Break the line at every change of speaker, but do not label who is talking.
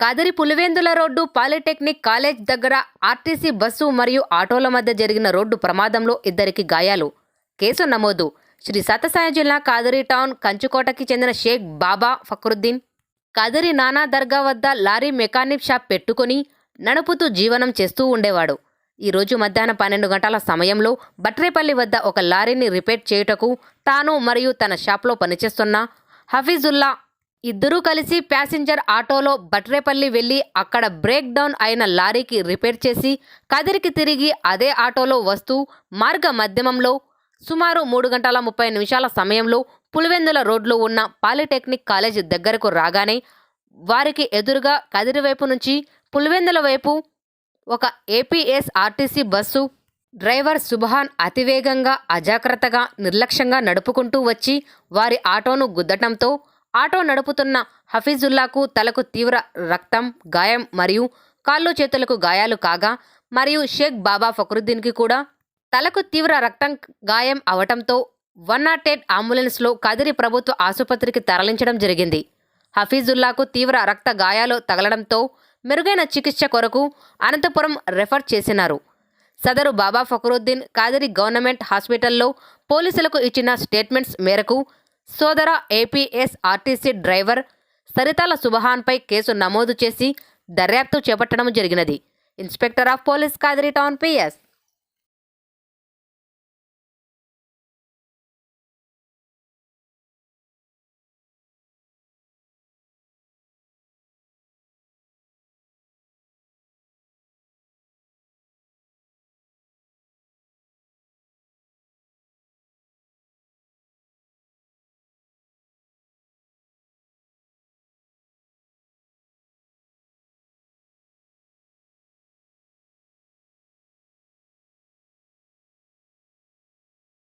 Kadiri Pulivendula road polytechnic college దగ్గర RTC bus మరియు ఆటోల మధ్య జరిగిన రోడ్డు ప్రమాదంలో ఇద్దరికి గాయాలు. కేసు నమోదు. శ్రీ సత్యసాయి జిల్లా కాదిరి టౌన్ కంచుకోటకి చెందిన షేక్ బాబా ఫక్రుద్దీన్ కదిరి నానా దర్గా వద్ద లారీ మెకానిక్ షాప్ పెట్టుకొని నడుపుతూ జీవనం చేస్తూ ఉండేవాడు. ఈరోజు మధ్యాహ్నం పన్నెండు గంటల సమయంలో బట్రేపల్లి వద్ద ఒక లారీని రిపేర్ చేయుటకు తాను మరియు తన షాప్లో పనిచేస్తున్న హఫీజుల్లా ఇద్దరూ కలిసి ప్యాసింజర్ ఆటోలో బట్రేపల్లి వెళ్ళి అక్కడ బ్రేక్ డౌన్ అయిన లారీకి రిపేర్ చేసి కదిరికి తిరిగి అదే ఆటోలో వస్తూ మార్గ మధ్యమంలో సుమారు మూడు గంటల ముప్పై నిమిషాల సమయంలో పులివెందుల రోడ్లో ఉన్న పాలిటెక్నిక్ కాలేజ్ దగ్గరకు రాగానే వారికి ఎదురుగా కదిరి వైపు నుంచి పులివెందుల వైపు ఒక APS RTC bus driver Subhan అతివేగంగా అజాగ్రత్తగా నిర్లక్ష్యంగా నడుపుకుంటూ వచ్చి వారి ఆటోను గుద్దటంతో ఆటో నడుపుతున్న హఫీజుల్లాకు తలకు తీవ్ర రక్తం గాయం మరియు కాళ్ళు చేతులకు గాయాలు కాగా మరియు షేక్ బాబా ఫక్రుద్దీన్కి కూడా తలకు తీవ్ర రక్తం గాయం అవటంతో వన్ నాట్ ఎయిట్ అంబులెన్స్లో కదిరి ప్రభుత్వ ఆసుపత్రికి తరలించడం జరిగింది. హఫీజుల్లాకు తీవ్ర రక్త గాయాలు తగలడంతో మెరుగైన చికిత్స కొరకు అనంతపురం రెఫర్ చేసినారు. సదరు బాబా ఫక్రుద్దీన్ కాదిరి గవర్నమెంట్ హాస్పిటల్లో పోలీసులకు ఇచ్చిన స్టేట్మెంట్స్ మేరకు సోదర ఏపీఎస్ ఆర్టీసీ డ్రైవర్ సరితాల సుబహాన్పై కేసు నమోదు చేసి దర్యాప్తు చేపట్టడం జరిగినది. Inspector of police Kadiri town PS